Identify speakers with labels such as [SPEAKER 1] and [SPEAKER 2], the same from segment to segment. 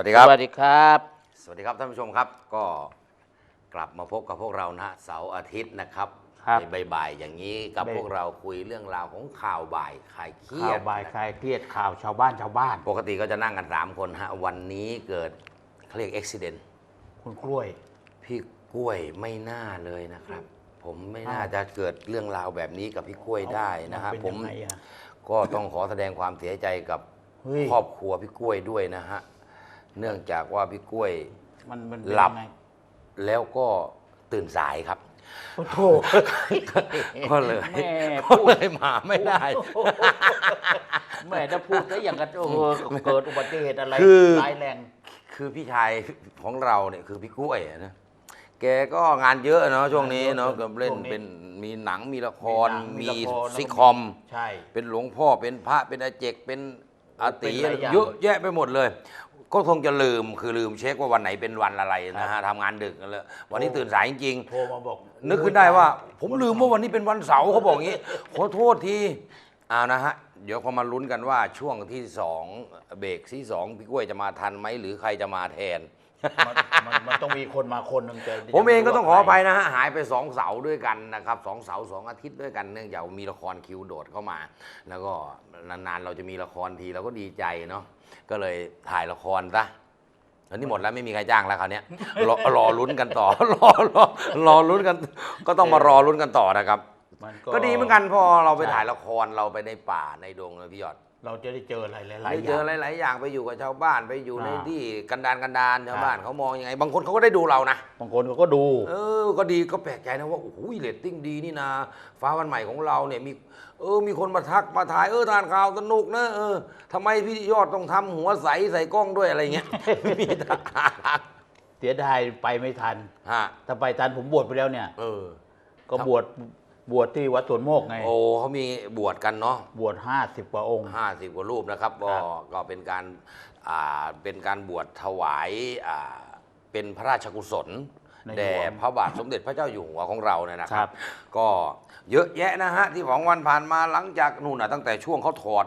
[SPEAKER 1] วัสดีครับ
[SPEAKER 2] สวัสดีครับ
[SPEAKER 1] สวัสดีครับท่านผู้ชมครับก็กลับมาพบกับพวกเรานะฮะเสาร์อาทิตย์นะครับ
[SPEAKER 2] ครับ
[SPEAKER 1] ในบ่ายๆอย่างนี้กับ
[SPEAKER 2] บ่าย
[SPEAKER 1] พวกเราคุยเรื่องราวของข่าวบ่ายคลายเครี
[SPEAKER 2] ข่า
[SPEAKER 1] ยวด
[SPEAKER 2] บ่าย
[SPEAKER 1] นะ
[SPEAKER 2] คลายเครียดข่าวชาวบ้านชาวบ้าน
[SPEAKER 1] ปกติก็จะนั่งกัน3คนฮะวันนี้เกิดเขาเรียกอุบิเหตุ
[SPEAKER 2] คุณกล้วย
[SPEAKER 1] พี่กล้วยไม่น่าเลยนะครับ ผมไม่น่า
[SPEAKER 2] อ้าว
[SPEAKER 1] จะเกิดเรื่องราวแบบนี้กับพี่กล้วยได้นะฮะ
[SPEAKER 2] เป็
[SPEAKER 1] ผม
[SPEAKER 2] ยังไงอะ
[SPEAKER 1] ก็ต้องขอแสดงความเสียใจกับ
[SPEAKER 2] เฮ้ย
[SPEAKER 1] ครอบครัวพี่กล้วยด้วยนะฮะ เนื่องจากว่าพี่กล้วย
[SPEAKER 2] มันมันเป็น
[SPEAKER 1] หลับ
[SPEAKER 2] ยังไง
[SPEAKER 1] แล้วก็ตื่นสายครับ
[SPEAKER 2] โอ้โถ
[SPEAKER 1] ก็เลย
[SPEAKER 2] แม่
[SPEAKER 1] ก็
[SPEAKER 2] พูด
[SPEAKER 1] เลยมาไม่ได้
[SPEAKER 2] แม่ถ้าพูดแล้วอย่างกับโอ้โหเกิดอุบัติเหตุอะไร
[SPEAKER 1] คือ
[SPEAKER 2] ร้ายแรง
[SPEAKER 1] คือพี่ชายของเราเนี่ยคือพี่กล้วยอะนะแกก็งานเยอะเนาะช่วงนี้เนาะ
[SPEAKER 2] งานเย
[SPEAKER 1] ก็
[SPEAKER 2] อะ
[SPEAKER 1] เล่น
[SPEAKER 2] ช่วงนี้
[SPEAKER 1] เป็นมีหนังมีละคร
[SPEAKER 2] มี
[SPEAKER 1] มี
[SPEAKER 2] หนังมีละคร
[SPEAKER 1] ซิคอม
[SPEAKER 2] ใช่
[SPEAKER 1] เป็นหลวงพ่อเป็นพระเป็นอาเจกเป็นอาติ
[SPEAKER 2] เป็นหลายอย่าง
[SPEAKER 1] เยอะแยะไปหมดเลย ก็คงจะลืมคือลืมเช็คว่าวันไหนเป็นวันอะไรนะฮะทำงานดึกกันเลยวันนี้ตื่นสายจริงๆ
[SPEAKER 2] โทรมาบอก
[SPEAKER 1] นึกขึ้นได้ว่า ผมลืมว่าวันนี้เป็นวันเสาร์เขาบอกอย่างนี้ขอโทษทีเอานะฮะเดี๋ยวเขามาลุ้นกันว่าช่วงที่สองเบรกที่สองพี่กล้วยจะมาทันไหมหรือใครจะมาแทน
[SPEAKER 2] มันมันมันต้องมีคนมาคนหนึงแต่
[SPEAKER 1] ผมเองก็ต้องขออภัย
[SPEAKER 2] ใคร
[SPEAKER 1] นะฮะหายไปสองเสาร์ด้วยกันนะครับสองเสาร์สองอาทิตย์ด้วยกันเนื่องจากมีละครคิวโดดเข้ามา แล้วก็นานๆเราจะมีละครทีเราก็ดีใจเนาะก็เลยถ่ายละครซะตอนนี้หมดแล้วไม่มีใครจ้างแล้วคราวเนี้ยรอรอลุ้นกันต่อ รอรอรอลุ้นกัน ก็ต้องมารอลุ้นกันต่อนะครับ
[SPEAKER 2] มัน
[SPEAKER 1] ก็ดีเหมือนกันพอเราไป
[SPEAKER 2] ใช่
[SPEAKER 1] ถ่ายละครเราไปในป่าในดงเลยพี่ยอด
[SPEAKER 2] เราจะได้เจออะไรหลายๆ
[SPEAKER 1] ไป
[SPEAKER 2] อ
[SPEAKER 1] เจ
[SPEAKER 2] ย่า
[SPEAKER 1] องหลาย ๆ อย่างไปอยู่กับชาวบ้านไปอยู่ใน
[SPEAKER 2] อ่า
[SPEAKER 1] ที่กันดานกันดานชาวบ้าน
[SPEAKER 2] อ่า
[SPEAKER 1] เขามองยังไง บางคนเขาก็ได้ดูเรานะ
[SPEAKER 2] บางคนเขาก็ดู
[SPEAKER 1] เออ ก็ดีก็แปลกใจนะว่าโอ้โหเรตติ้งดีนี่นะฟ้าวันใหม่ของเราเนี่ยมีเออมีคนมาทักมาถ่ายเออทานข่าวสนุกนะเออทำไมพี่ยอดต้องทำหัวใสใส่กล้องด้วยอะไรเงี้ย มีทัก
[SPEAKER 2] เสียดายไปไม่ทัน
[SPEAKER 1] ฮะ
[SPEAKER 2] ถ้าไปทันผมบวชไปแล้วเนี่ย
[SPEAKER 1] เออ
[SPEAKER 2] ก็บวช บวชที่วัดสวนโมกไง
[SPEAKER 1] โอ้เขามีบวชกันเนาะ
[SPEAKER 2] บวชห้าสิบกว่าองค์
[SPEAKER 1] ห้าสิบกว่ารูปนะครับ ก็
[SPEAKER 2] ครับ
[SPEAKER 1] ก็เป็นการอ่าเป็นการบวชถวายอ่าเป็นพระราชกุศล
[SPEAKER 2] ใน
[SPEAKER 1] แด่
[SPEAKER 2] หลวง
[SPEAKER 1] พระบาทสมเด็จพระเจ้าอยู่หัวของเราเนี่ยนะค
[SPEAKER 2] ครั
[SPEAKER 1] รับ
[SPEAKER 2] บ
[SPEAKER 1] ก็เยอะแยะนะฮะที่ของวันผ่านมาหลังจากนู่นน่ะตั้งแต่ช่วงเขาถอด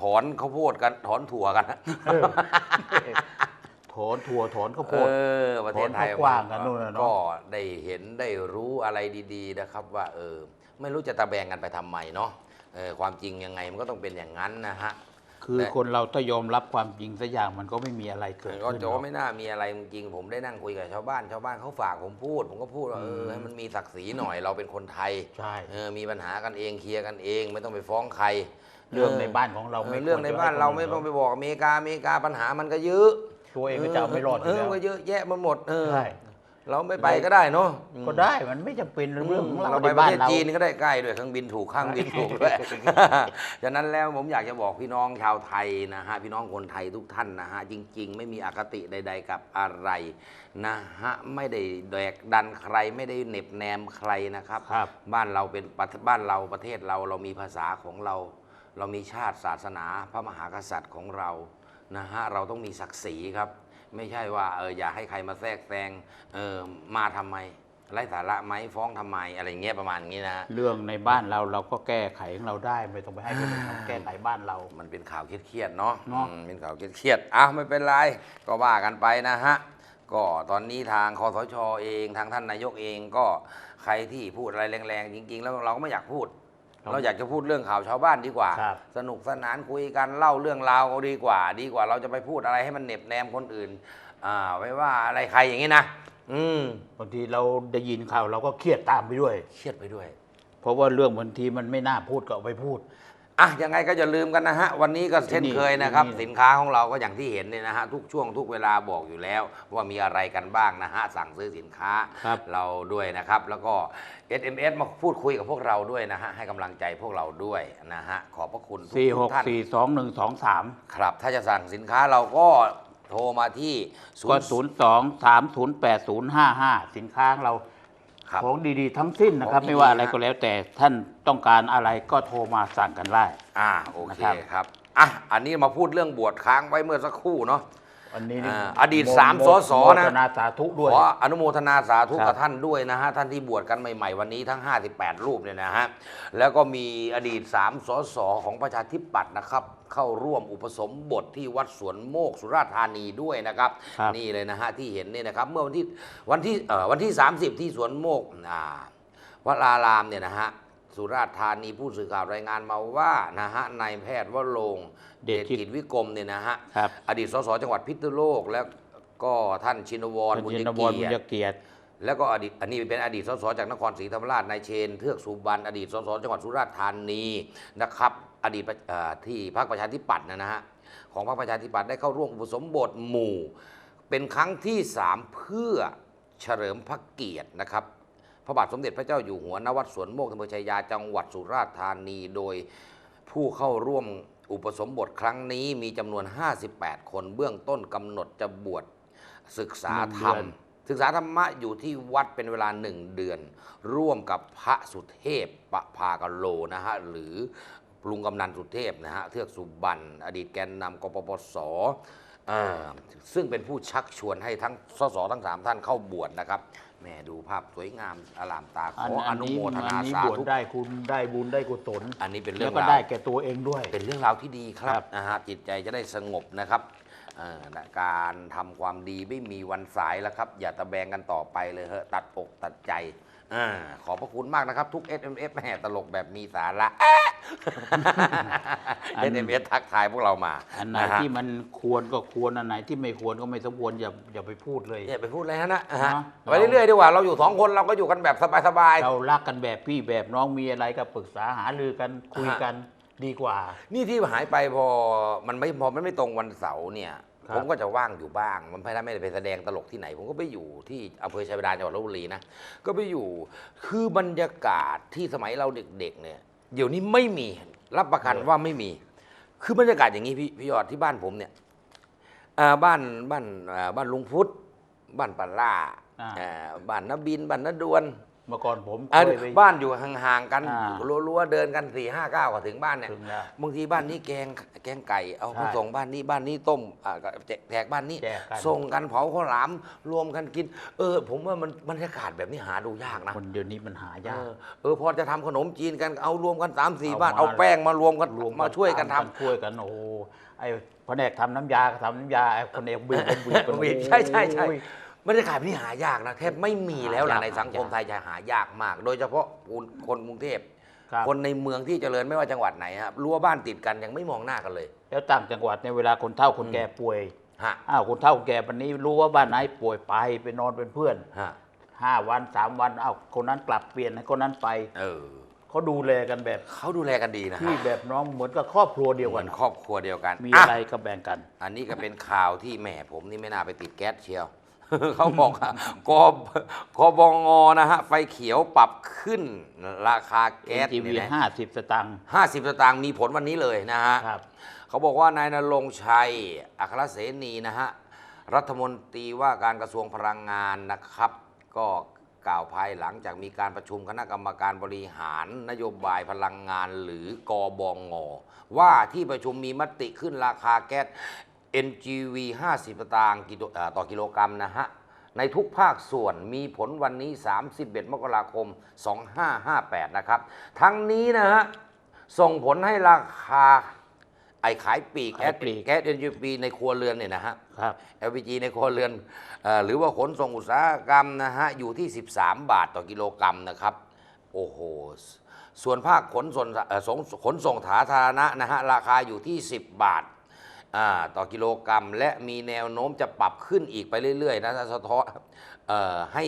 [SPEAKER 1] ถอนข้าวโพดกันถอนถั่วกันนะ
[SPEAKER 2] เออ ถอนถั่วถอนข้าวโพด
[SPEAKER 1] เออประเทศไทย
[SPEAKER 2] ถอนข้าวกว้างกันนู่นน่ะเนอะ
[SPEAKER 1] ก็ได้เห็นได้รู้อะไรดีๆนะครับ ว่าเออไม่รู้จะตะแบงกันไปทำไมเนาะเออความจริงยังไงมันก็ต้องเป็นอย่างนั้นนะฮะ
[SPEAKER 2] คือ
[SPEAKER 1] และ
[SPEAKER 2] คนเราถ้ายอมรับความจริงสักอย่างมันก็ไม่มีอะไรเกิด
[SPEAKER 1] ก็
[SPEAKER 2] ขึ้น
[SPEAKER 1] จะ
[SPEAKER 2] หร
[SPEAKER 1] ว่า
[SPEAKER 2] อก
[SPEAKER 1] ไม่น่ามีอะไรจริงๆผมได้นั่งคุยกับชาวบ้านชาวบ้านเขาฝากผมพูด ผมก็พูดว่าเออ
[SPEAKER 2] ม
[SPEAKER 1] ให้มันมีศักดิ์ศรีหน่อยเราเป็นคนไทย
[SPEAKER 2] ใช่
[SPEAKER 1] เออมีปัญหากันเองเคลียร์กันเอง ไม่ต้องไปฟ้องใคร
[SPEAKER 2] เรื่องในบ้านของเรา
[SPEAKER 1] เออ
[SPEAKER 2] ไม่
[SPEAKER 1] เรื่องในบ้านเราไม่ต้องไปบอกอเมริกาอเมริกาปัญหามันก็เยอะ
[SPEAKER 2] ตัวเองก็จะเอาไม่รอดอ
[SPEAKER 1] เอยู่อ
[SPEAKER 2] แล้ว
[SPEAKER 1] ก็เยอะแยะมันหมดเออ
[SPEAKER 2] ใช่
[SPEAKER 1] เราไม่ไปก็ได้เนาะ
[SPEAKER 2] ก็ได้มันไม่จำเป็นเรื่องของเรา
[SPEAKER 1] เรา
[SPEAKER 2] ใน
[SPEAKER 1] ไปประ
[SPEAKER 2] บ้าน
[SPEAKER 1] เทศ
[SPEAKER 2] เรา
[SPEAKER 1] จีนก็ได้ใกล้ด้วยเครื่องบินถูกข้างบินถูกด้วย ฉะนั้นแล้วผมอยากจะบอกพี่น้องชาวไทยนะฮะพี่น้องคนไทยทุกท่านนะฮะจริง ๆ ไม่มีอคติใด ๆ กับอะไรนะฮะไม่ได้แดกดันใครไม่ได้เหน็บแนมใครนะครับ
[SPEAKER 2] ครับ
[SPEAKER 1] บ้านเราเป็นประบ้านเราประเทศเราเรามีภาษาของเรา เรามีชาติศาสนาพระมหากษัตริย์ของเรา นะฮะเราต้องมีศักดิ์ศรีครับ ไม่ใช่ว่าเอออย่าให้ใครมาแทรกแซงเออมาทำไมไร้สาระไหมฟ้องทำไมอะไรเงี้ยประมาณนี้นะ
[SPEAKER 2] เรื่องในบ้านเราเราก็แก้ไขของเราได้ไม่ต้องไปให้คนอื่นมาแก้ไขบ้านเรา
[SPEAKER 1] มันเป็นข่าวเครียดๆเนาะ
[SPEAKER 2] เนาะ
[SPEAKER 1] อืมเป็นข่าวเครียดๆอะไม่เป็นไรก็ว่ากันไปนะฮะก็ตอนนี้ทางคอสชเองทางท่านนายกเองก็ใครที่พูดอะไรแรงๆ จริง ๆ แล้วเราก็ไม่อยากพูด เราอยากจะพูดเรื่องข่าวชาวบ้านดีกว่า
[SPEAKER 2] ครับ
[SPEAKER 1] สนุกสนานคุยกันเล่าเรื่องราวดีกว่า ดีกว่าเราจะไปพูดอะไรให้มันเหน็บแนมคนอื่น อ่าไว้ว่าอะไรใครอย่างนี้นะอืม
[SPEAKER 2] บางทีเราได้ยินข่าวเราก็เครียดตามไปด้วย
[SPEAKER 1] เครียดไปด้วย
[SPEAKER 2] เพราะว่าเรื่องบางทีมันไม่น่าพูดก็เอาไปพูด
[SPEAKER 1] อะยังไงก็อย่าลืมกันนะฮะ วันนี้ก็เช่นเคยนะครับ
[SPEAKER 2] นี่
[SPEAKER 1] สินค้าของเราก็อย่างที่เห็นเนี่ยนะฮะ ทุกช่วงทุกเวลาบอกอยู่แล้ว ว่ามีอะไรกันบ้างนะฮะ สั่งซื้อสินค้า
[SPEAKER 2] ครับ
[SPEAKER 1] เราด้วยนะครับ แล้วก็ SMS มาพูดคุยกับพวกเราด้วยนะฮะ ให้กำลังใจพวกเราด้วยนะฮะ ขอบพระคุณทุก
[SPEAKER 2] สี่หก
[SPEAKER 1] ท่าน
[SPEAKER 2] สี่สองหนึ่งสองสาม
[SPEAKER 1] ครับ ถ้าจะสั่งสินค้าเราก็โทรมาที่
[SPEAKER 2] ก็ศูนย์สองสามศูนย์แปดศูนย์ห้าห้าสินค้าของเรา
[SPEAKER 1] ครับ
[SPEAKER 2] ของดีๆทั้งสิ้นนะครับ
[SPEAKER 1] ของดีๆ
[SPEAKER 2] ไม่ว่าอะไร
[SPEAKER 1] นะ
[SPEAKER 2] ก็แล้วแต่ท่านต้องการอะไรก็โทรมาสั่งกันได้
[SPEAKER 1] อ่าโอเค
[SPEAKER 2] นะครับ
[SPEAKER 1] ครับอะอันนี้มาพูดเรื่องบวชค้างไว้เมื่อสักครู่เนาะ
[SPEAKER 2] อันนี้
[SPEAKER 1] อ่าอดีตสาม
[SPEAKER 2] โส
[SPEAKER 1] สนะ
[SPEAKER 2] โมทนาสาธุด้วย
[SPEAKER 1] ขออนุโมทนาสาธุ
[SPEAKER 2] ครับ
[SPEAKER 1] กับท่านด้วยนะฮะ ท่านที่บวชกันใหม่ๆ วันนี้ทั้ง 58 รูปเนี่ยนะฮะ แล้วก็มีอดีต 3 สสของประชาธิปัตย์นะครับ เข้าร่วมอุปสมบทที่วัดสวนโมกสุราษฎร์ธานีด้วยนะครับ
[SPEAKER 2] ครับ
[SPEAKER 1] นี่เลยนะฮะ ที่เห็นเนี่ยนะครับ เมื่อวันที่วันที่เอ่อวันที่ 30 ที่สวนโมกอ่าวัดลารามเนี่ยนะฮะ สุราษฎร์ธานีผู้สื่อข่าวรายงานมาว่านะฮะนายแพทย์วโรงค์เดชกิจวิกรมเนี่ยนะฮะ
[SPEAKER 2] ครับ
[SPEAKER 1] อดีตสสจังหวัดพิษณุโลก แล้วก็ท่านชินวร
[SPEAKER 2] ท่าน
[SPEAKER 1] บุญ
[SPEAKER 2] ชิ
[SPEAKER 1] ย
[SPEAKER 2] นวร
[SPEAKER 1] เกี
[SPEAKER 2] บุ
[SPEAKER 1] ย
[SPEAKER 2] ญ
[SPEAKER 1] ร
[SPEAKER 2] ย
[SPEAKER 1] ติ
[SPEAKER 2] เกียรติ
[SPEAKER 1] แล้วก็อดีตอันนี้เป็นอดีตสสจากนครศรีธรรมราชนายเชน เทือกสุบรรณอดีตสสจังหวัดสุราษฎร์ธานีนะครับ อดีตประเอ่อที่พรรคประชาธิปัตย์นะนะฮะของพรรคประชาธิปัตย์ได้เข้าร่วมอุปสมบทหมู่ เป็นครั้งที่ 3 เพื่อเฉลิมพระเกียรตินะครับ พระบาทสมเด็จพระเจ้าอยู่หัวณวัดสวนโมกอำเภอชัยยาจังหวัดสุราษฎร์ธานีโดยผู้เข้าร่วมอุปสมบทครั้งนี้มีจำนวน 58 คนเบื้องต้นกำหนดจะบวชศึกษาธรรม ศึกษาธรรมะอยู่ที่วัดเป็นเวลาหนึ่งเดือน ร่วมกับพระสุเทพปะพากโลนะฮะหรือลุงกำนันสุเทพนะฮะเทือกสุบรรณอดีตแกนนำกปปส ซึ่งเป็นผู้ชักชวนให้ทั้งสสทั้งสามท่านเข้าบวชนะครับแหม่ดูภาพสวยงามอลามตาข
[SPEAKER 2] อัน
[SPEAKER 1] ออ
[SPEAKER 2] อัน
[SPEAKER 1] นุ
[SPEAKER 2] นี้
[SPEAKER 1] โมท
[SPEAKER 2] อัน
[SPEAKER 1] นา
[SPEAKER 2] นี้
[SPEAKER 1] สา
[SPEAKER 2] บวช
[SPEAKER 1] ธุ
[SPEAKER 2] ได้คุณได้บุญได้กุศล
[SPEAKER 1] อันนี้เป็นเรื่
[SPEAKER 2] แล้
[SPEAKER 1] อ
[SPEAKER 2] ว
[SPEAKER 1] ง
[SPEAKER 2] ก็
[SPEAKER 1] ราว
[SPEAKER 2] ได้แก่ตัวเองด้วย
[SPEAKER 1] เป็นเรื่องราวที่ดีครั
[SPEAKER 2] ครับบ
[SPEAKER 1] นะฮะจิตใจจะได้สงบนะครับเอ่อนะการทำความดีไม่มีวันสายแล้วครับ อย่าตะแบงกันต่อไปเลยเฮอะตัดอกตัดใจ อาขอบพระคุณมากนะครับ ทุก SMS แม่ตลกแบบมีสาระ
[SPEAKER 2] อัน
[SPEAKER 1] SMS ทักทายพวกเรามา
[SPEAKER 2] อันไหน
[SPEAKER 1] นะฮะ
[SPEAKER 2] ที่มันควรก็ควรอันไหนที่ไม่ควรก็ไม่สมควรอย่าอย่าไปพูดเลย
[SPEAKER 1] อย่าไปพูดเลยฮะนะฮะ
[SPEAKER 2] เนอะ
[SPEAKER 1] ไปเรื่อยๆดีกว่าเราอยู่สองคนเราก็อยู่กันแบบสบาย
[SPEAKER 2] เรารักกันแบบพี่แบบน้องมีอะไรก็ปรึกษาหารือกันคุยกันดีกว่า
[SPEAKER 1] ๆนี่ที่หายไปพอมันไม่พอมันไม่ตรงวันเสาร์เนี่ย
[SPEAKER 2] ครับ
[SPEAKER 1] ผมก็จะว่างอยู่บ้าง มันไม่ได้ไม่ได้ไปแสดงตลกที่ไหน ผมก็ไปอยู่ที่อำเภอชัยบาดาลจังหวัดลบบุรีนะ ก็ไปอยู่ คือบรรยากาศที่สมัยเราเด็ก ๆ เนี่ย เดี๋ยวนี้ไม่มี รับประกันว่าไม่มี คือบรรยากาศอย่างนี้พี่พี่ยอดที่บ้านผมเนี่ยอ่าบ้านบ้านอ่าบ้านลุงพุทธ บ้านปาล่า
[SPEAKER 2] อ่า
[SPEAKER 1] อ่าบ้านนบิน บ้านนดวน
[SPEAKER 2] เมื่อก่อนผม
[SPEAKER 1] อ่า
[SPEAKER 2] เคยไป
[SPEAKER 1] บ้านอยู่ห่างๆกัน
[SPEAKER 2] อ่า
[SPEAKER 1] รั้วๆเดินกันสี่ห้าก้าวก็ถึงบ้านเนี่ย
[SPEAKER 2] ถึงแล้ว
[SPEAKER 1] บางทีบ้านนี้แกงแกงไก่เอา
[SPEAKER 2] ใช่
[SPEAKER 1] ไปส่งบ้านนี้บ้านนี้ต้มอ่าก็แจกแจกบ้านนี้
[SPEAKER 2] แจกกัน
[SPEAKER 1] ส่งกันเผาข้าวหลามรวมกันกิน เออ ผมว่ามันบรรยากาศแบบนี้หาดูยากนะ
[SPEAKER 2] คนเดี๋ยวนี้มันหา
[SPEAKER 1] เอยา
[SPEAKER 2] ก
[SPEAKER 1] อเออพอจะทำขนมจีนกันเอารวมกันสามสี่
[SPEAKER 2] เอา
[SPEAKER 1] บ้าน
[SPEAKER 2] มา
[SPEAKER 1] เอาแป้งมารวมกัน
[SPEAKER 2] รวม
[SPEAKER 1] มาช่วยกันทำ
[SPEAKER 2] ช่วยกันโอ้โหไอ้แผนกทำน้ำยาก็ทำน้ำยาไอ้คนเอกบีบกันบีบกัน
[SPEAKER 1] บีบ
[SPEAKER 2] โอ้โห
[SPEAKER 1] ใช่ใช่ใช่ บรรยากาศแบบนี้หายากนะแทบไม่มีแล้วล่ะ
[SPEAKER 2] หายาก
[SPEAKER 1] ในสังคม
[SPEAKER 2] หายาก
[SPEAKER 1] ไทยจะหายากมาก โดยเฉพาะคนคนกรุงเทพ
[SPEAKER 2] ครับ
[SPEAKER 1] คนในเมืองที่เจริญไม่ว่าจังหวัดไหนครับรั้วบ้านติดกันยังไม่มองหน้ากันเลย
[SPEAKER 2] แล้วต่างจังหวัดในยเวลาคนเฒ่าคนแก่ป่วย
[SPEAKER 1] ฮะ
[SPEAKER 2] อ้าวคนเฒ่าคนแก่วันนี้รู้ว่าบ้านไหนป่วยไปไปนอนเป็นเพื่อน
[SPEAKER 1] ฮะ
[SPEAKER 2] ห้าวันสามวันอ้าวคนนั้นกลับเปลี่ยนให้คนนั้นไป
[SPEAKER 1] เออ
[SPEAKER 2] เขาดูแลกันแบบ
[SPEAKER 1] เขาดูแลกันดีนะ
[SPEAKER 2] พี่
[SPEAKER 1] ฮะ
[SPEAKER 2] แบบน้องเหมือนกับครอบครัวเดียว
[SPEAKER 1] เห
[SPEAKER 2] กั
[SPEAKER 1] มือนนครอบครัวเดียวกัน
[SPEAKER 2] มี
[SPEAKER 1] อะ
[SPEAKER 2] อะไรก็แบ่งกัน
[SPEAKER 1] อันนี้ก็เป็นข่าวที่แหมผมนี่ไม่น่าไปติดแก๊สเชียว เขาบอกว่ากบกบงนะฮะ ไฟเขียวปรับขึ้นราคาแก๊ส
[SPEAKER 2] ทีวี
[SPEAKER 1] เนี่ยนะ
[SPEAKER 2] ห้าสิบสตางค์
[SPEAKER 1] ห้าสิบสตางค์มีผลวันนี้เลยนะฮะ
[SPEAKER 2] ครับ
[SPEAKER 1] เขาบอกว่านายนรงค์ชัย อัครเสนีนะฮะ รัฐมนตรีว่าการกระทรวงพลังงานนะครับ ก็กล่าวภายหลังจากมีการประชุมคณะกรรมการบริหารนโยบายพลังงานหรือกบงว่าที่ประชุมมีมติขึ้นราคาแก๊ส NGV 50สตางค์กิโลเอ่อต่อกิโลกรัมนะฮะ ในทุกภาคส่วนมีผลวันนี้ 31 มกราคม 2558 นะครับ ทั้งนี้นะฮะ ส่งผลให้ราคาไอ้ขายปลีก
[SPEAKER 2] ขายปลีก
[SPEAKER 1] แก๊ส NGV ในครัวเรือนเนี่ยนะฮะ
[SPEAKER 2] ครับ
[SPEAKER 1] LPG ในครัวเรือนเอ่อหรือว่าขนส่งอุตสาหกรรมนะฮะ อยู่ที่ 13 บาทต่อกิโลกรัมนะครับ โอ้โหส่วนภาคขนส่งเอ่อส่งขนส่งสาธารณะนะฮะราคาอยู่ที่ 10 บาทอ่า ต่อกิโลกรัม และมีแนวโน้มจะปรับขึ้นอีกไปเรื่อยๆนะสะท้อนเอ่อให้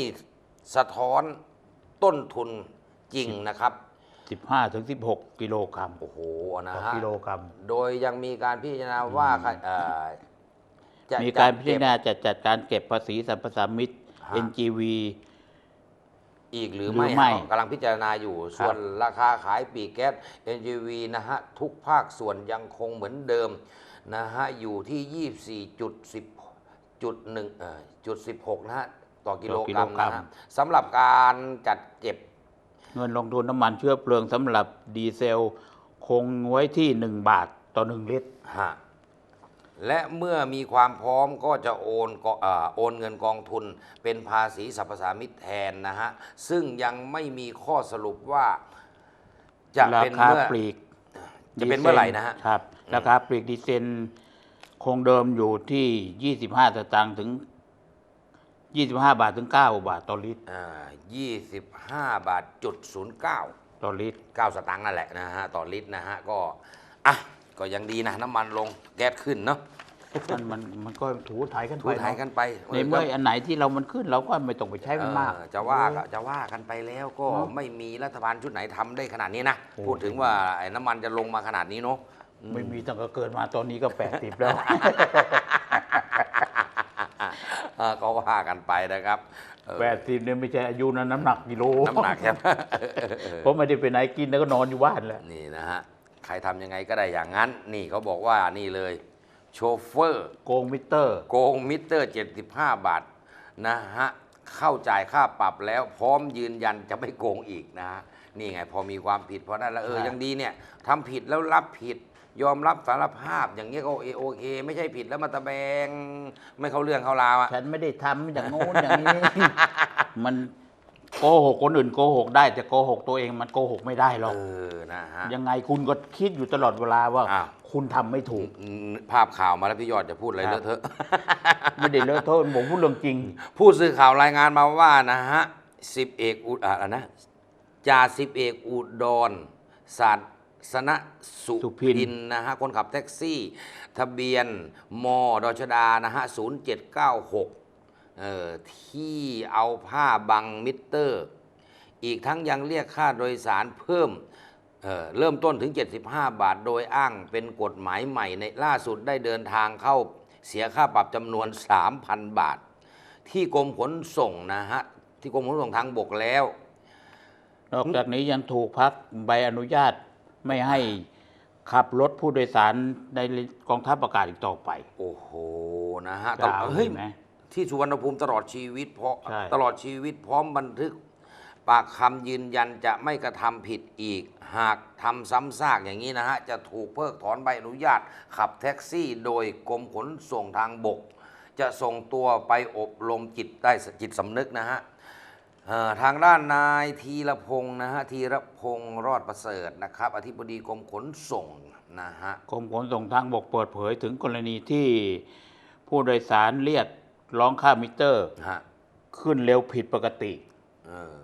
[SPEAKER 1] สะท้อนต้นทุนจริงนะครับ
[SPEAKER 2] 15ถึง16 กิโลกรัม
[SPEAKER 1] โอ้โหนะ
[SPEAKER 2] ต่อ
[SPEAKER 1] ฮะ
[SPEAKER 2] กิโลกรัม
[SPEAKER 1] โดยยังมีการพิจารณาว่าเอ่อจะ
[SPEAKER 2] มีการ
[SPEAKER 1] จัด
[SPEAKER 2] พิ
[SPEAKER 1] เจา
[SPEAKER 2] รณาจัดจัดการเก็บภาษีสรรพสามิต
[SPEAKER 1] ฮะ
[SPEAKER 2] NGV
[SPEAKER 1] อีกหรือ
[SPEAKER 2] หรือ
[SPEAKER 1] ไม่
[SPEAKER 2] ไม่
[SPEAKER 1] ฮะกำลังพิจารณาอยู่ ส่วนราคาขายปลีกแก๊ส NGV นะฮะ ทุกภาคส่วนยังคงเหมือนเดิม นะฮะอยู่ที่ 24.10จุดหนึ่งเอ่อจุด16นะฮะต่อกิโลกรัมนะฮะสำหรับการจัดเก็บ
[SPEAKER 2] เงินลงทุนน้ำมันเชื้อเพลิงสำหรับดีเซล คงไว้ที่1บาทต่อ1ลิตร
[SPEAKER 1] ฮะและเมื่อมีความพร้อมก็จะโอนก็เอ่อโอนเงินกองทุนเป็นภาษีสรรพสามิตแทนนะฮะ ซึ่งยังไม่มีข้อสรุปว่า จะ
[SPEAKER 2] รา
[SPEAKER 1] เป็น
[SPEAKER 2] คา
[SPEAKER 1] เมื่อ
[SPEAKER 2] ปลีก
[SPEAKER 1] จะเป็นเมื่อไหร่นะฮะ
[SPEAKER 2] ครับ ราคาปลีกดีเซนคงเดิมอยู่ที่ 25สตางค์ถึง 25 บาทถึง 9 บาทต่อลิตร
[SPEAKER 1] อ่า25 บาทจุด09
[SPEAKER 2] ต่อลิตร
[SPEAKER 1] 9สตางค์นั่นแหละนะฮะต่อลิตรนะฮะก็อะก็ยังดีนะ น้ำมันลงแก๊สขึ้นเนาะ
[SPEAKER 2] มันมันมันก็ถูถ่ายกัน
[SPEAKER 1] ถู
[SPEAKER 2] ไป
[SPEAKER 1] ถ่ายกันไป
[SPEAKER 2] ในเมื่ออันไหนที่เรามันขึ้นเราก็ไม่ต้องไปใช้มันมาก
[SPEAKER 1] เออจะว่าก็จะว่ากันไปแล้วก็
[SPEAKER 2] เนอะ
[SPEAKER 1] ไม่มีรัฐบาลชุดไหนทำได้ขนาดนี้นะ
[SPEAKER 2] โอ้
[SPEAKER 1] พูดถึงว่าไอ้น้ำมันจะลงมาขนาดนี้เนาะ
[SPEAKER 2] ไม่มีตั้งแต่เกิดมาตอนนี้ก็80แล้ว
[SPEAKER 1] เออก็ว่ากันไปนะครับเออ
[SPEAKER 2] 80เนี่ยไม่ใช่อายุนะน้ำหนักกิโล
[SPEAKER 1] น้ำหนักใช่ไหม
[SPEAKER 2] เพราะไม่ได้ไปไหนกินแล้วก็นอนอยู่บ้านแหละ
[SPEAKER 1] นี่นะฮะ ใครทำยังไงก็ได้อย่างนั้น นี่เขาบอกว่านี่เลย โชเฟอร์
[SPEAKER 2] โกงมิเตอร์
[SPEAKER 1] โกงมิเตอร์ 75 บาท นะฮะ เข้าจ่ายค่าปรับแล้วพร้อมยืนยันจะไม่โกงอีกนะฮะ นี่ไงพอมีความผิดเพราะนั้นแล้วเออ
[SPEAKER 2] ใช่
[SPEAKER 1] ยังดีเนี่ยทำผิดแล้วรับผิด ยอมรับสารภาพอย่างเงี้ยก็โอเคโอเค ไม่ใช่ผิดแล้วมาตะแบง ไม่เข้าเรื่องเข้าราวอะ
[SPEAKER 2] ฉันไม่ได้ทำอย่างโน้นอย่างนี้ มันโกหกคนอื่นโกหกได้ แต่โกหกตัวเองมันโกหกไม่ได้หรอก
[SPEAKER 1] เออ นะฮะ
[SPEAKER 2] ยังไงคุณก็คิดอยู่ตลอดเวลาว่า
[SPEAKER 1] อ้าว
[SPEAKER 2] คุณทำไม่ถูก
[SPEAKER 1] อืมภาพข่าวมาแล้วพี่ยอดจะพูดอะไร
[SPEAKER 2] ค
[SPEAKER 1] เล
[SPEAKER 2] รับ
[SPEAKER 1] อะเทอะ
[SPEAKER 2] ไม่ได้เลอะเทอะผมพูดเรื่องจริง
[SPEAKER 1] ผู้สื่อข่าวรายงานมาว่านะฮะสิบเอกอุดอะนะจ่าสิบเอกอุดรศาส นสุ
[SPEAKER 2] สุพิน
[SPEAKER 1] พินนะฮะคนขับแท็กซี่ ทะเบียนมดชดานะฮะ0796เอ่อที่เอาผ้าบังมิเตอร์ อีกทั้งยังเรียกค่าโดยสารเพิ่มเอ่อเริ่มต้นถึง 75 บาทโดยอ้างเป็นกฎหมายใหม่ในล่าสุดได้เดินทางเข้าเสียค่าปรับจำนวน 3,000 บาท ที่กรมขนส่งนะฮะที่กรมขนส่งทางบกแล้ว
[SPEAKER 2] นอกจากนี้ยังถูกพักใบอนุญาต ไม่ให้ขับรถผู้โดยสารในกองทัพอากาศอีกต่อไป
[SPEAKER 1] โอ้โหนะฮะ
[SPEAKER 2] ดาว
[SPEAKER 1] เฮ้ย
[SPEAKER 2] เห็นไหม
[SPEAKER 1] ที่สุวรรณภูมิตลอดชีวิตเพราะ
[SPEAKER 2] ใช่
[SPEAKER 1] ตลอดชีวิตพร้อมบันทึก ปากคำยืนยันจะไม่กระทำผิดอีก หากทำซ้ำซากอย่างนี้นะฮะ จะถูกเพิกถอนใบอนุญาต ขับแท็กซี่โดยกรมขนส่งทางบก จะส่งตัวไปอบรมจิตได้จิตสำนึกนะฮะเอ่อ ทางด้านนายธีรพงศ์นะฮะธีรพงศ์รอดประเสริฐนะครับ อธิบดีกรมขนส่งนะฮะ
[SPEAKER 2] กรมขนส่งทางบกเปิดเผยถึงกรณีที่ผู้โดยสารเรียกร้องค่ามิเตอร์
[SPEAKER 1] ฮะ
[SPEAKER 2] ขึ้นเร็วผิดปกติ
[SPEAKER 1] เออ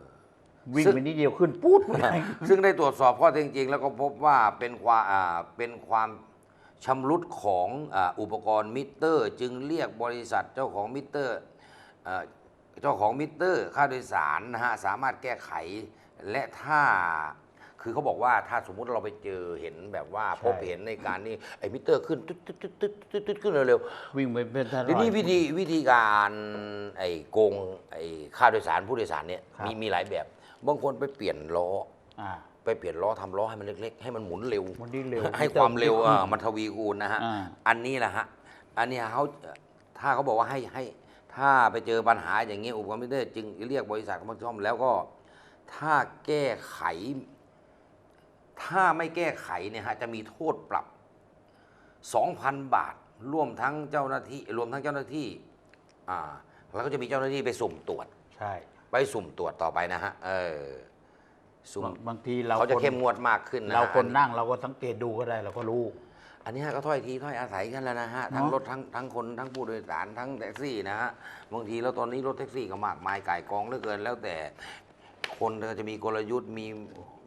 [SPEAKER 2] วิ่ง
[SPEAKER 1] ซึ่ง
[SPEAKER 2] ไปนิดเดียวขึ้นปุ๊บเลย
[SPEAKER 1] ซึ่งได้ตรวจสอบข้อเท็จจริง แล้วก็พบว่าเป็นความอ่าเป็นความชำรุดของอาอุปกรณ์มิเตอร์ จึงเรียกบริษัทเจ้าของมิเตอร์เอ่อ เจ้าของมิเตอร์ค่าโดยสารนะฮะสามารถแก้ไขและถ้าคือเขาบอกว่าถ้าสมมุติเราไปเจอเห็นแบบว่า
[SPEAKER 2] ใช่
[SPEAKER 1] พบเห็นในการนี่ไอ้มิเตอร์ขึ้นตึ๊ดตึ๊ดตึ๊ดตึ๊ดตึ๊ดตึ๊ดขึ้นเร็ว
[SPEAKER 2] วิ่งไปเป็นท
[SPEAKER 1] ๆทีนี้วิธีวิธีการไอ้โกงไอ้ค่าโดยสารผู้โดยสารเนี่ย
[SPEAKER 2] ครับ
[SPEAKER 1] มีมีหลายแบบบางคนไปเปลี่ยนล้อ
[SPEAKER 2] อ่า
[SPEAKER 1] ไปเปลี่ยนล้อทำล้อให้มันเล็กๆ ให้มันหมุนเร็ว
[SPEAKER 2] มันดีเร็ว
[SPEAKER 1] ให้ความเร็ว
[SPEAKER 2] มิตอ
[SPEAKER 1] อ่า
[SPEAKER 2] ขึ้น
[SPEAKER 1] มันทวีคูณนะฮะ
[SPEAKER 2] อ่า
[SPEAKER 1] อันนี้แหละฮะ อันนี้เขาถ้าเขาบอกว่าให้ให้ ถ้าไปเจอปัญหาอย่างนี้อุปกรณ์มิเตอร์จึงเรียกบริษัทเข้ามาซ่อมแล้วก็ถ้าแก้ไข ถ้าไม่แก้ไขเนี่ยฮะจะมีโทษปรับ 2,000 บาทร่วมทั้งเจ้าหน้าที่รวมทั้งเจ้าหน้าที่อ่าแล้วก็จะมีเจ้าหน้าที่ไปสุ่มตรวจ
[SPEAKER 2] ใช่
[SPEAKER 1] ไปสุ่มตรวจต่อไปนะฮะเออสุ่ม
[SPEAKER 2] บางบางทีเรา
[SPEAKER 1] เขาจะ
[SPEAKER 2] คน
[SPEAKER 1] เข้มงวดมากขึ้นนะ
[SPEAKER 2] เรา
[SPEAKER 1] ฮะ
[SPEAKER 2] คนนั่งเราก็สังเกตดูก็ได้เราก็รู้
[SPEAKER 1] อันนี้ฮะก็ถ้อยทีถ้อยอาศัยกันแล้วนะฮะทั้ง
[SPEAKER 2] เนอะ
[SPEAKER 1] รถทั้งทั้งคนทั้งผู้โดยสารทั้งแท็กซี่นะฮะบางทีแล้วตอนนี้รถแท็กซี่ก็มากมายก่ายกองเหลือเกิน แล้วแต่คนก็จะมีกลยุทธ์มี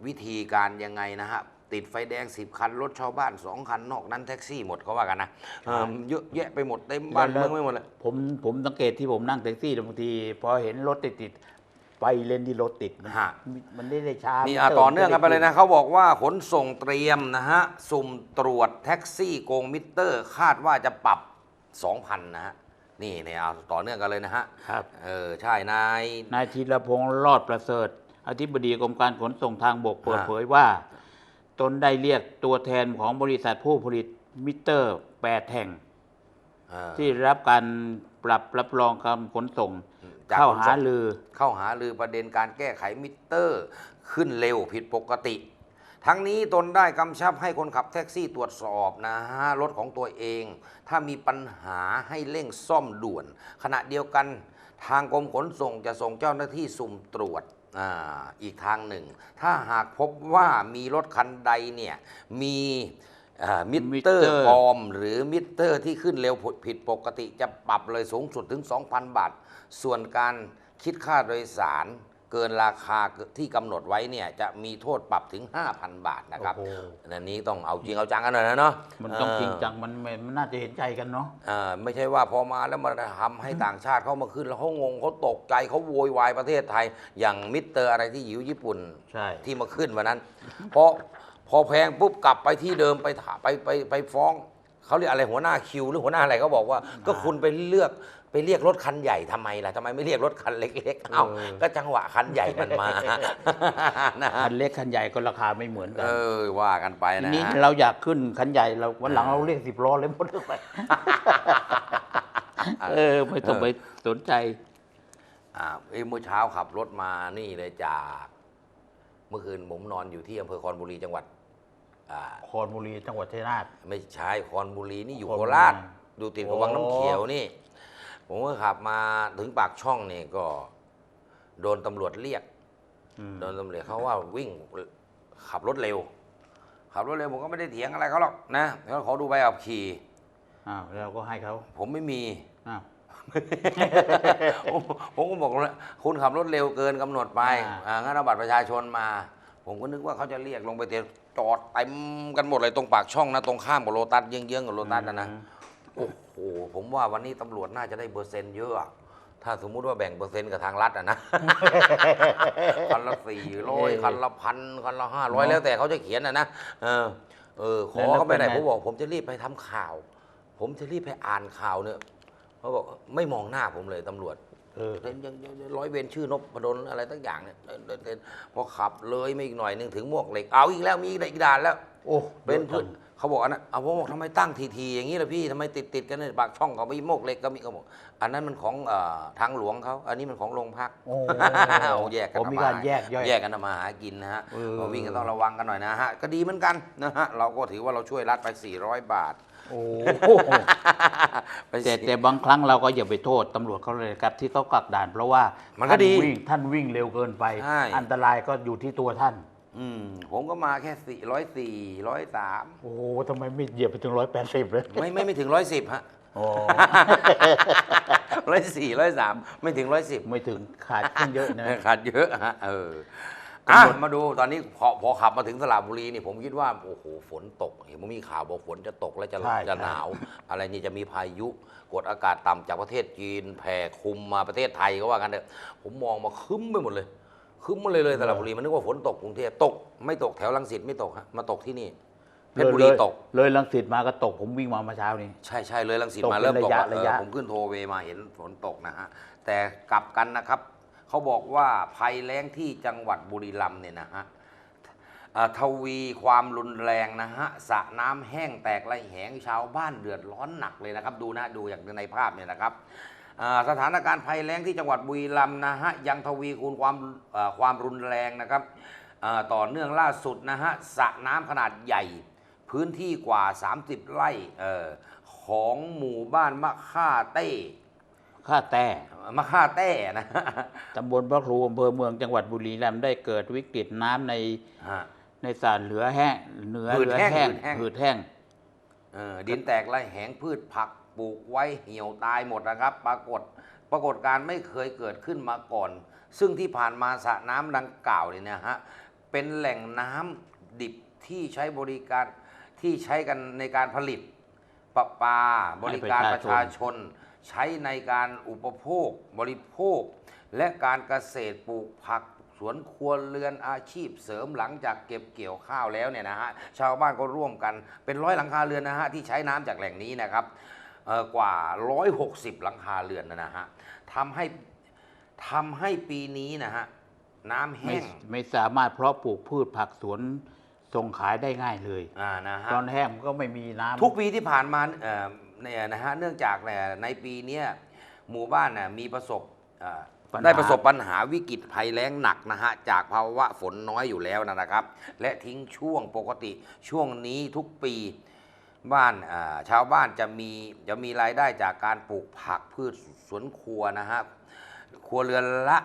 [SPEAKER 1] วิธีการยังไงนะฮะติดไฟแดงสิบคัน รถชาวบ้านสองคัน นอกนั้นแท็กซี่หมดเขาว่ากันนะเออเยอะแยะไปหมดเต็มบ้าน
[SPEAKER 2] แล้ว
[SPEAKER 1] เมืองไม่หมดเลย
[SPEAKER 2] ผมผมสังเกตที่ผมนั่งแท็กซี่บางที พอเห็นรถติดติดๆ ไปเลนที่รถติดมัน
[SPEAKER 1] ฮะ
[SPEAKER 2] มันได้ได้ช้า
[SPEAKER 1] นี่
[SPEAKER 2] มิ
[SPEAKER 1] อะ
[SPEAKER 2] ตร์
[SPEAKER 1] ต่อเนื่องกันไปเลย
[SPEAKER 2] มั
[SPEAKER 1] นะเขาบอกว่าขนส่งเตรียมนะฮะ สุ่มตรวจแท็กซี่โกงมิเตอร์ คาดว่าจะปรับ 2,000 นะฮะ นี่เนี่ยเอาต่อเนื่องกันเลยนะฮะ
[SPEAKER 2] ครับ
[SPEAKER 1] เออ ใช่นาย
[SPEAKER 2] นายธีรพงศ์รอดประเสริฐ อธิบดีกรมการขนส่งทางบกเปิด
[SPEAKER 1] ฮะ
[SPEAKER 2] เผยว่า ตนได้เรียกตัวแทนของบริษัทผู้ผลิตมิเตอร์ 8 แห่ง
[SPEAKER 1] เออ
[SPEAKER 2] ที่ได้รับการปรับรับรองคำขนส่ง
[SPEAKER 1] จาก
[SPEAKER 2] เข้า
[SPEAKER 1] ขน
[SPEAKER 2] หา
[SPEAKER 1] ส่ง
[SPEAKER 2] ลือ
[SPEAKER 1] เข้าหาลือประเด็นการแก้ไขมิเตอร์ ขึ้นเร็วผิดปกติ ทั้งนี้ตนได้กำชับให้คนขับแท็กซี่ตรวจสอบนะฮะรถของตัวเอง ถ้ามีปัญหาให้เร่งซ่อมด่วน ขณะเดียวกันทางกรมขนส่งจะส่งเจ้าหน้าที่สุ่มตรวจอาอีกทางหนึ่ง ถ้าหากพบว่ามีรถคันใดเนี่ยมีอ่า มิ
[SPEAKER 2] มิ
[SPEAKER 1] เตอร์
[SPEAKER 2] เตอร์
[SPEAKER 1] ปลอม หรือมิเตอร์ที่ขึ้นเร็วผิดปกติจะปรับเลยสูงสุดถึง 2,000 บาท ส่วนการคิดค่าโดยสารเกินราคาที่กำหนดไว้เนี่ยจะมีโทษปรับถึง 5,000 บาทนะครับ
[SPEAKER 2] โอ้โห
[SPEAKER 1] อันนี้ต้องเอาจริงเอาจังกันหน่อยนะเนาะ
[SPEAKER 2] มันต้อง
[SPEAKER 1] เจ
[SPEAKER 2] ริงจังมันไม่มันน่าจะเห็นใจกันเนาะ
[SPEAKER 1] เอ่อไม่ใช่ว่าพอมาแล้วมาทำให้ต่างชาติเขามาขึ้น แล้วเขางงเขาตกใจเขาโวยวายประเทศไทย อย่างมิสเตอร์อะไรที่อยู่ญี่ปุ่น
[SPEAKER 2] ใช่
[SPEAKER 1] ที่มาขึ้นวันนั้นพอ พอแพงปุ๊บกลับไปที่เดิมไปถาไปไปไปฟ้องเขาเรียกอะไรหัวหน้าคิว หรือหัวหน้าอะไรเขาบอกว่า ก็คุณไปเลือกไปเรียกรถคันใหญ่ทำไมล่ะทำไมไม่เรียกรถคันเล็ก ๆ เอ้าก็จังหวะคันใหญ่มันมานะฮะ
[SPEAKER 2] คันเล็กคันใหญ่ก็ราคาไม่เหมือนกั
[SPEAKER 1] เอนอว่ากันไป
[SPEAKER 2] ที
[SPEAKER 1] นะ
[SPEAKER 2] นี้
[SPEAKER 1] ฮะ
[SPEAKER 2] เราอยากขึ้นคันใหญ่เราวันหลังเราเรียกสิบล้อเลยหมดเลยไปเออไม่ต้องไปสนใจ
[SPEAKER 1] อ่าเอ้ยเมื่อเช้าขับรถมานี่เลยจาก เมื่อคืนผมนอนอยู่ที่อำเภอคอนบุรีจังหวัดอ่า
[SPEAKER 2] คอนบุรีจังหวัดชัยนาท
[SPEAKER 1] ไม่ใช่คอนบุรีนี่อยู่
[SPEAKER 2] คอน
[SPEAKER 1] โค
[SPEAKER 2] บุรี
[SPEAKER 1] ราชดูติดกับ
[SPEAKER 2] โอ้
[SPEAKER 1] วังน้ำเขียวนี่ ผมก็ขับมาถึงปากช่องนี่ก็ โดนตำรวจเรียก
[SPEAKER 2] อืม
[SPEAKER 1] โดนตำรวจเขาว่าวิ่งขับรถเร็ว ขับรถเร็วผมก็ไม่ได้เถียงอะไรเขาหรอกนะเขาขอดูใบขับขี่
[SPEAKER 2] อ้าวเราก็ให้เขา
[SPEAKER 1] ผมไม่มี
[SPEAKER 2] อ้าว
[SPEAKER 1] ผมผมก็บอกว่าคุณขับรถเร็วเกินกำหนดไป
[SPEAKER 2] อ่า
[SPEAKER 1] อ่างั้นเอาบัตรประชาชนมา ผมก็นึกว่าเขาจะเรียกลงไปเตียจอดเต็มกันหมดเลยตรงปากช่องนะ ตรงข้ามกับโลตัสเยื้องๆกับโลตัสนะนะ โอ้โห ผมว่าวันนี้ตำรวจน่าจะได้เปอร์เซ็นต์เยอะอะถ้าสมมุติว่าแบ่งเปอร์เซ็นต์กับทางรัฐอะนะ คันละสี่ร้อยคันละพันคันละห้าร้อย
[SPEAKER 2] เนอะ
[SPEAKER 1] แล้วแต่เขาจะเขียนอะนะ เออ เออ ขอ
[SPEAKER 2] แล้ว
[SPEAKER 1] เขาไปไหน
[SPEAKER 2] เป็นไง
[SPEAKER 1] ผมบอก ผมจะรีบไปทำข่าว ผมจะรีบไปอ่านข่าวเนี่ย เขาบอกไม่มองหน้าผมเลยตำรวจ
[SPEAKER 2] เออ
[SPEAKER 1] เดินยังยังยังร้อยเวรชื่อนพดลอะไรตั้งอย่างเนี่ยเดินเดินเดินพอขับเลยไม่อีกหน่อยหนึงถึงมวกเหล็ก เอาอีกแล้วมีอีกด่านแล้ว
[SPEAKER 2] โอ้
[SPEAKER 1] เป็น
[SPEAKER 2] ยอะ
[SPEAKER 1] พื้
[SPEAKER 2] จั
[SPEAKER 1] น
[SPEAKER 2] ง
[SPEAKER 1] เขาบอกอันนั้นเอาผมบอกทำไมตั้งทีทีๆอย่างนี้ล่ะพี่ทำไมติดติดๆกันเนี่ยปากช่องเขามีโมกเหล็กก็มีเขาบอกอันนั้นมันของเอ่อทางหลวงเขาอันนี้มันของโรงพัก
[SPEAKER 2] โอ้
[SPEAKER 1] โอ้แยกกัน
[SPEAKER 2] ผมมี
[SPEAKER 1] ทำ
[SPEAKER 2] การ
[SPEAKER 1] ห
[SPEAKER 2] แยกย่อย
[SPEAKER 1] แยกกันทำมาหากินนะฮะ
[SPEAKER 2] เออ
[SPEAKER 1] เราวิ่งก็ต้องระวังกันหน่อยนะฮะก็ดีเหมือนกันนะฮะเราก็ถือว่าเราช่วยรัฐไป 400 บาท
[SPEAKER 2] โอ้
[SPEAKER 1] ไป
[SPEAKER 2] แต่
[SPEAKER 1] สิ
[SPEAKER 2] แต่บางครั้งเราก็อย่าไปโทษตำรวจเขาเลยครับที่เขากักด่าน เพราะว่า
[SPEAKER 1] มันก็
[SPEAKER 2] ท่า
[SPEAKER 1] ดี
[SPEAKER 2] วิ่งท่านวิ่งเร็วเกินไป
[SPEAKER 1] ใช่
[SPEAKER 2] อันตรายก็อยู่ที่ตัวท่าน
[SPEAKER 1] อืมผมก็มาแค่สี่ร้อยสี่ร้อยสาม
[SPEAKER 2] โอ้โหทำไมไม่เหยียบไปถึงร้อยแปดสิบเลย
[SPEAKER 1] ไม่ไม่ไม่ถึงร้อยสิบฮะ
[SPEAKER 2] โอ้
[SPEAKER 1] ร้อยสี่ร้อยสามไม่ถึงร้อยสิบ
[SPEAKER 2] ไม่ถึงขาดขึ้นเยอะนะ
[SPEAKER 1] ขาดเยอะฮะเออ อะมาดูตอนนี้พอพอขับมาถึงสระบุรีนี่ผมคิดว่าโอ้โหฝนตกเห็นมันมีข่าวบอกฝนจะตกและจะ
[SPEAKER 2] ใช่
[SPEAKER 1] จะ
[SPEAKER 2] ใช่
[SPEAKER 1] หนาว อะไรนี่จะมีพายุกดอากาศต่ำจากประเทศจีนแผ่คลุมมาประเทศไทยก็ว่ากันเถอะผมมองมาครึ้มไปหมดเลยครึ้มมาเลยเลยสระบุรีมันนึกว่าฝนตกกรุงเทพตกไม่ตกแถวรังสิตไม่ตกฮะมาตกที่นี่เพชรบุรี
[SPEAKER 2] เลย
[SPEAKER 1] ตก
[SPEAKER 2] เลยลังสิตมาก็ตกผมวิ่งมาเมื่อเช้านี้
[SPEAKER 1] ใช่ใช่เลยลังสิต
[SPEAKER 2] ตก
[SPEAKER 1] มา
[SPEAKER 2] เป็น
[SPEAKER 1] เริ่มตก
[SPEAKER 2] ระยะ
[SPEAKER 1] แล้วเออ
[SPEAKER 2] ระยะ
[SPEAKER 1] ผมขึ้นโทเวมาเห็นฝนตกนะฮะ แต่กลับกันนะครับ เขาบอกว่าภัยแล้งที่จังหวัดบุรีรัมย์เนี่ยนะฮะทวีความรุนแรงนะฮะสระน้ำแห้งแตกระแหงชาวบ้านเดือดร้อนหนักเลยนะครับ ดูนะดูอย่างในภาพเนี่ยนะครับสถานการณ์ภัยแล้งที่จังหวัดบุรีรัมย์นะฮะยังทวีคูณความความรุนแรงนะครับต่อเนื่องล่าสุดนะฮะสระน้ำขนาดใหญ่ พื้นที่กว่า 30 ไร่ของหมู่บ้านมะค่าเต้
[SPEAKER 2] ค่าแต่
[SPEAKER 1] มะค่าเต้นะ
[SPEAKER 2] ตำบลพระครูอำเภอเมืองจังหวัดบุรีรัมย์ได้เกิดวิกฤตน้ำใน
[SPEAKER 1] ฮะ
[SPEAKER 2] ในสารเหลือแห้งเหนือ
[SPEAKER 1] หืด
[SPEAKER 2] เหลือ
[SPEAKER 1] แห้ง
[SPEAKER 2] แห้ง
[SPEAKER 1] หืดแห้ง
[SPEAKER 2] หืดแห้ง
[SPEAKER 1] เออดินแตกไรแหงพืชผักปลูกไว้เหี่ยวตายหมดนะครับ ปรากฏปรากฏการณ์ไม่เคยเกิดขึ้นมาก่อน ซึ่งที่ผ่านมาสระน้ำดังกล่าวเนี่ยนะฮะเป็นแหล่งน้ำดิบที่ใช้บริการที่ใช้กันในการผลิตประปาบริการประชาชน ใช้ในการอุปโภคบริโภค และการเกษตรปลูกผักสวนครัวเรือนอาชีพเสริมหลังจากเก็บเกี่ยวข้าวแล้วเนี่ยนะฮะชาวบ้านก็ร่วมกันเป็นร้อยหลังคาเรือนนะฮะที่ใช้น้ำจากแหล่งนี้นะครับเอ่อกว่า 160 หลังคาเรือนนะฮะทำให้ทำให้ปีนี้นะฮะน้ำ
[SPEAKER 2] ไม่
[SPEAKER 1] แห้ง
[SPEAKER 2] ไม่สามารถเพาะปลูกพืชผักสวนส่งขายได้ง่ายเลย
[SPEAKER 1] อ่านะฮะ
[SPEAKER 2] ตอนแห้งมันก็ไม่มีน้ำ
[SPEAKER 1] ทุกปีที่ผ่านมา เอ่อเนี่ยนะฮะเนื่องจากเนี่ยในปีเนี้ยหมู่บ้านน่ะมีประสบเอ่อ
[SPEAKER 2] ปัญหา
[SPEAKER 1] ได้ประสบปัญหาวิกฤตภัยแล้งหนักนะฮะจากภาวะฝนน้อยอยู่แล้วนะครับ และทิ้งช่วงปกติช่วงนี้ทุกปีบ้านอ่าชาวบ้านจะมีจะมีรายได้จากการปลูกผักพืชสวนครัวนะฮะครัวเรือนละ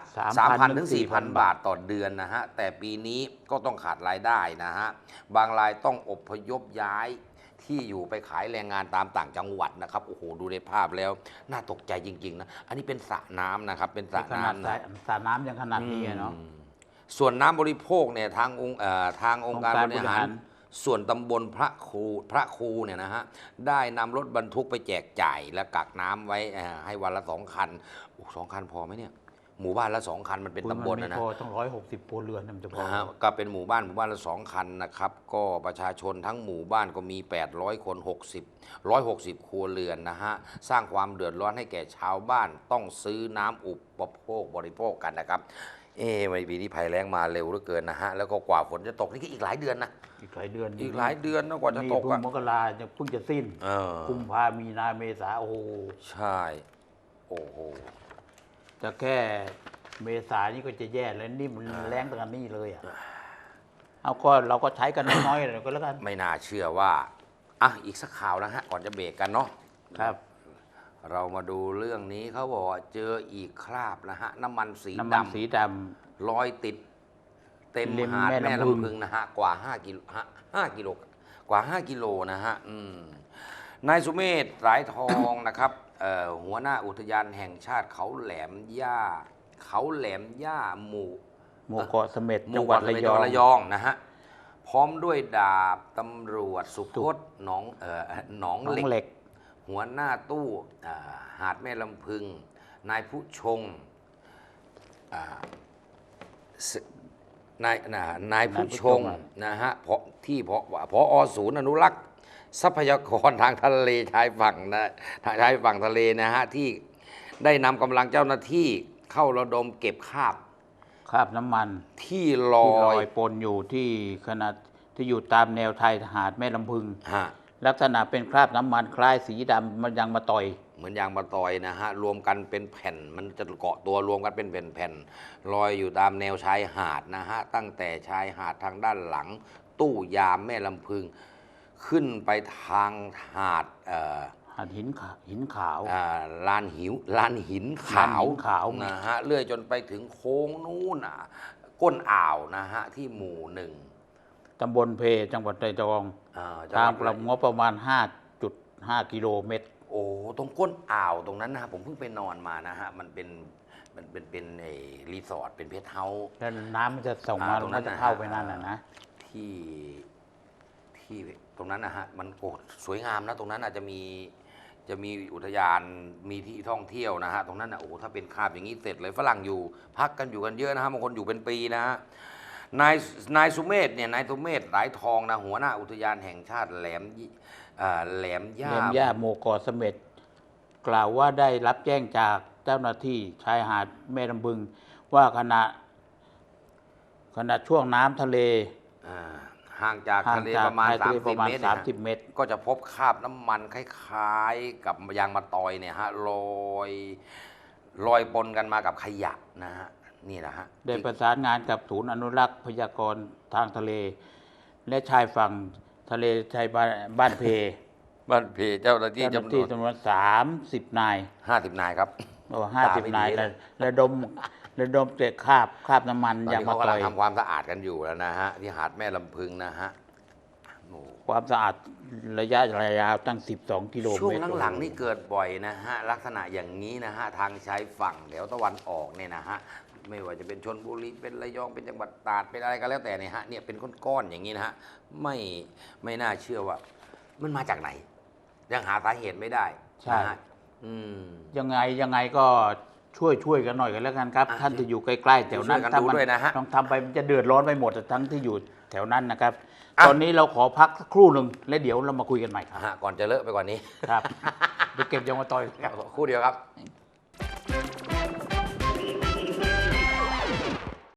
[SPEAKER 1] 3,000ถึง 4,000บาทต่อเดือนนะฮะ แต่ปีนี้ก็ต้องขาดรายได้นะฮะ บางรายต้องอพยพย้าย ที่อยู่ไปขายแรงงานตามต่างจังหวัดนะครับโอ้โหดูในภาพแล้ว น่าตกใจจริง ๆ นะ อันนี้เป็นสระน้ำนะครับ เป็นสระ
[SPEAKER 2] ขนาด
[SPEAKER 1] น้ำ
[SPEAKER 2] สา
[SPEAKER 1] นะ
[SPEAKER 2] ยสระน้ำยังขนาดนี้อะเนาะ
[SPEAKER 1] อืมส่วนน้ำบริโภคเนี่ยทางองค์เอ่อทางองค์การ
[SPEAKER 2] องค์การ
[SPEAKER 1] บริหา
[SPEAKER 2] บริหารร
[SPEAKER 1] ส่วนตำบลพระครูพระครูเนี่ยนะฮะได้นำรถบรรทุกไปแจกจ่ายและกักน้ำไว้เอ่อให้วันละสองคันโอ้สองคันพอไหมเนี่ย หมู่บ้านละสองคันมันเป็น
[SPEAKER 2] อุ๊ย
[SPEAKER 1] ตำบล
[SPEAKER 2] มั
[SPEAKER 1] นะ
[SPEAKER 2] ไม่
[SPEAKER 1] นะ
[SPEAKER 2] พอต้องร้อยหกสิบครัวเรือนนะมันจะพอ
[SPEAKER 1] นะฮะก็เป็นหมู่บ้านหมู่บ้านละสองคันนะครับ ก็ประชาชนทั้งหมู่บ้านก็มี 800 คน 60 160 ครัวเรือนนะฮะ สร้างความเดือดร้อนให้แก่ชาวบ้านต้องซื้อน้ำอุปโภคบริโภคกันนะครับ เอ๊ะวันปีนี้ภัยแล้งมาเร็วเหลือเกินนะฮะ แล้วก็กว่าฝนจะตกนี่ก็อีกหลายเดือนนะ
[SPEAKER 2] อีกหลายเดือน
[SPEAKER 1] อีกหลายเดือนนะกว่าจะตก
[SPEAKER 2] นี่เพิ่
[SPEAKER 1] อะ
[SPEAKER 2] งมกราจะเพิ่งจะสิ้น
[SPEAKER 1] เออ
[SPEAKER 2] กุมภามีนาเมษาโอ้โห
[SPEAKER 1] ใช่ โอ้โห
[SPEAKER 2] แต่แค่เมษานี่ก็จะแย่แล้วนี่มันแรงตั้งแต่นี่เลยอะเอาก็เราก็ใช้กันน้อยๆเลยก็แล้วกัน
[SPEAKER 1] ไม่น่าเชื่อว่าอะอีกสักข่าวนะฮะก่อนจะเบรกกันเนาะ
[SPEAKER 2] ครับ
[SPEAKER 1] เรามาดูเรื่องนี้เขาบอกว่าเจออีกคราบนะฮะน้ำมันสี
[SPEAKER 2] น้ำมัน
[SPEAKER 1] ดำ
[SPEAKER 2] สีด
[SPEAKER 1] ลอยติด เต็ม
[SPEAKER 2] ริม
[SPEAKER 1] หาด
[SPEAKER 2] แม่
[SPEAKER 1] แม่
[SPEAKER 2] ลำพึง
[SPEAKER 1] ลำพึงนะฮะกว่า5กิโลฮะ5กิโลกว่า 5 กิโลนะฮะอืมนายสุเมธสายทอง นะครับเอ่อ หัวหน้าอุทยานแห่งชาติเขาแหลมย่า เขาแหลมย่าหมู่ำ
[SPEAKER 2] หมู่เกาะเสม็ด
[SPEAKER 1] ห
[SPEAKER 2] จั
[SPEAKER 1] มู่
[SPEAKER 2] งหวัด
[SPEAKER 1] เกาะ
[SPEAKER 2] ระ
[SPEAKER 1] เสม็ด
[SPEAKER 2] ย
[SPEAKER 1] จัง
[SPEAKER 2] อ
[SPEAKER 1] ห
[SPEAKER 2] ง
[SPEAKER 1] วัดระยองนะฮะพร้อมด้วยดาบตำรวจสุพจน์หนองเอ่อหนอง
[SPEAKER 2] น้อง
[SPEAKER 1] เหล็ก
[SPEAKER 2] เหล็ก
[SPEAKER 1] หัวหน้าตู้อ่าหาดแม่ลำพึง นายผู้ชงอ่าสนายนะนายผู้ชง
[SPEAKER 2] นายผู้ชงอะ
[SPEAKER 1] นะฮะเพราะที่เพราะว่าพอศูนย์อนุรักษ์ ทรัพยากรทางทะเลชายฝั่งนะทางชายฝั่งทะเลนะฮะที่ได้นำกำลังเจ้าหน้าที่เข้าระดมเก็บคราบ
[SPEAKER 2] คราบน้ำมัน
[SPEAKER 1] ที่ล
[SPEAKER 2] ที่ล
[SPEAKER 1] อ
[SPEAKER 2] อยยปนอยู่ที่ขนาดที่อยู่ตามแนวชายหาดแม่ลำพึง
[SPEAKER 1] ฮะ
[SPEAKER 2] ลักษณะเป็นคราบน้ำมันคล้ายสีดำมันยังมาต่อย
[SPEAKER 1] เหมือนยางมะตอยนะฮะรวมกันเป็นแผ่นมันจะเกาะตัวรวมกันเป็นแผ่นๆลอยอยู่ตามแนวชายหาดนะฮะตั้งแต่ชายหาดทางด้านหลัง ตู้ยามแม่ลำพึง ขึ้นไปทางหาดเอ่อ
[SPEAKER 2] หาดหินขาวหินขาว
[SPEAKER 1] อ่าลานหิวลานหินขาว
[SPEAKER 2] ลานหินขาว
[SPEAKER 1] นะฮะเลื่อยจนไปถึงโค้งนู้นอะก้นอ่าวนะฮะที่หมู่หนึ่ง
[SPEAKER 2] ตำบลเพจังหวัดระยอง
[SPEAKER 1] อ่าจัง
[SPEAKER 2] ทาง
[SPEAKER 1] ห
[SPEAKER 2] ป
[SPEAKER 1] วั
[SPEAKER 2] ระ
[SPEAKER 1] ด
[SPEAKER 2] งบประมาณ 5.5 กิโลเมตร
[SPEAKER 1] โอ้ตรงก้นอ่าวตรงนั้นนะฮะผมเพิ่งไปนอนมานะฮะมันเป็นมันเป็นเป็นไอ้รีสอร์ทเป็นเพชรเฮาส์
[SPEAKER 2] แล้วน้ำมันจะส่งมา
[SPEAKER 1] อ่า
[SPEAKER 2] ต
[SPEAKER 1] ต
[SPEAKER 2] ร
[SPEAKER 1] รงง
[SPEAKER 2] นั้
[SPEAKER 1] นั้นน
[SPEAKER 2] จะ
[SPEAKER 1] นะ
[SPEAKER 2] เข้า
[SPEAKER 1] ฮะ
[SPEAKER 2] ไปนั่นน่ะนะ
[SPEAKER 1] ที่ที่ต รงนั้นนะฮะมันโอ้สวยงามนะตรงนั้นอาจจะมีจะมีอุทยานมีที่ท่องเที่ยวนะฮะตรงนั้นนะโอ้ถ้าเป็นคาบอย่างนี้เสร็จเลยฝรั่งอยู่ พักกันอยู่กันเยอะนะฮะบางคนอยู่เป็นปีนะฮะนายนายสุเมธเนี่ยนายสุเมธหลายทองนะหัวหน้าอุทยานแห่งชาติแหลมยี่อ่าแหลมย่า
[SPEAKER 2] เลียมย่าโมเกาะเสม็ดกล่าวว่าได้รับแจ้งจากเจ้าหน้าที่ชายหาดแม่ลำบึง ว่าขณะขณะช่วงน้ำทะเล
[SPEAKER 1] อ่า ห่างจาก
[SPEAKER 2] ห่าง
[SPEAKER 1] ทะเล
[SPEAKER 2] จาก
[SPEAKER 1] ประมาณ
[SPEAKER 2] ชายทะเลประมาณ
[SPEAKER 1] 30 เมตรเนี่ยฮะ
[SPEAKER 2] 30 เมตร
[SPEAKER 1] ก็จะพบคราบน้ำมันคล้ายๆ กับยางมะตอยเนี่ยฮะลอยลอยปนกันมากับขยะนะฮะนี่นะฮะ
[SPEAKER 2] ได้ประสานงานกับศูนย์อนุรักษ์พยากรณ์ทางทะเล และชายฝั่งทะเลชายบ้านบ้านเพ
[SPEAKER 1] บ้านเพเจ้าหน้าที่
[SPEAKER 2] เจ้าหน้า
[SPEAKER 1] จำน
[SPEAKER 2] ที่
[SPEAKER 1] วน
[SPEAKER 2] จำนวนสามสิบนาย
[SPEAKER 1] ห้าสิบนายครับ
[SPEAKER 2] โอ้ห้า
[SPEAKER 1] ตา
[SPEAKER 2] สิบ
[SPEAKER 1] ไม่ดี
[SPEAKER 2] นาย
[SPEAKER 1] เลย
[SPEAKER 2] ระระดม ระดมเตะคราบคราบน้ำมัน
[SPEAKER 1] ตอน
[SPEAKER 2] ยาง
[SPEAKER 1] นี้
[SPEAKER 2] มา
[SPEAKER 1] เขากำ
[SPEAKER 2] ต่
[SPEAKER 1] ลั
[SPEAKER 2] องย
[SPEAKER 1] ทำความสะอาดกันอยู่แล้วนะฮะที่หาดแม่ลำพึงนะฮะโอ้
[SPEAKER 2] ความสะอาดระยะยาวตั้ง 12 กิโลเมตร
[SPEAKER 1] ช่วงหลังๆนี่เกิดบ่อยนะฮะลักษณะอย่างนี้นะฮะทางชายฝั่งแถวตะวันออกเนี่ยนะฮะไม่ว่าจะเป็นชนบุรีเป็นระยองเป็นจังหวัดตราดเป็นอะไรก็แล้วแต่เนี่ยฮะเนี่ยเป็นก้อนๆอย่างนี้นะฮะไม่ไม่น่าเชื่อว่า มันมาจากไหน ยังหาสาเหตุไม่ได้
[SPEAKER 2] ใช่
[SPEAKER 1] นะฮะอืม
[SPEAKER 2] ยังไงยังไงก็ ช่วยช่วยกันหน่อยกันแล้วกันครับ
[SPEAKER 1] อะ
[SPEAKER 2] ท่านที่อยู่ใกล้ๆแถวนั้น
[SPEAKER 1] ช่วยกัน
[SPEAKER 2] ถ้า
[SPEAKER 1] ดู
[SPEAKER 2] มั
[SPEAKER 1] ด้วยนะฮะ
[SPEAKER 2] ต้องทำไปมันจะเดือดร้อนไปหมดทั้งที่อยู่แถวนั้นนะครับ
[SPEAKER 1] อะ
[SPEAKER 2] ตอนนี้เราขอพักสักครู่หนึ่งแล้วเดี๋ยวเรามาคุยกันใหม่ครับ
[SPEAKER 1] ฮะก่อนจะเลอะไปกว่านี้
[SPEAKER 2] ครับไปเก็บยางมาต่อยครับ
[SPEAKER 1] คู่เดียวครับ
[SPEAKER 2] Thank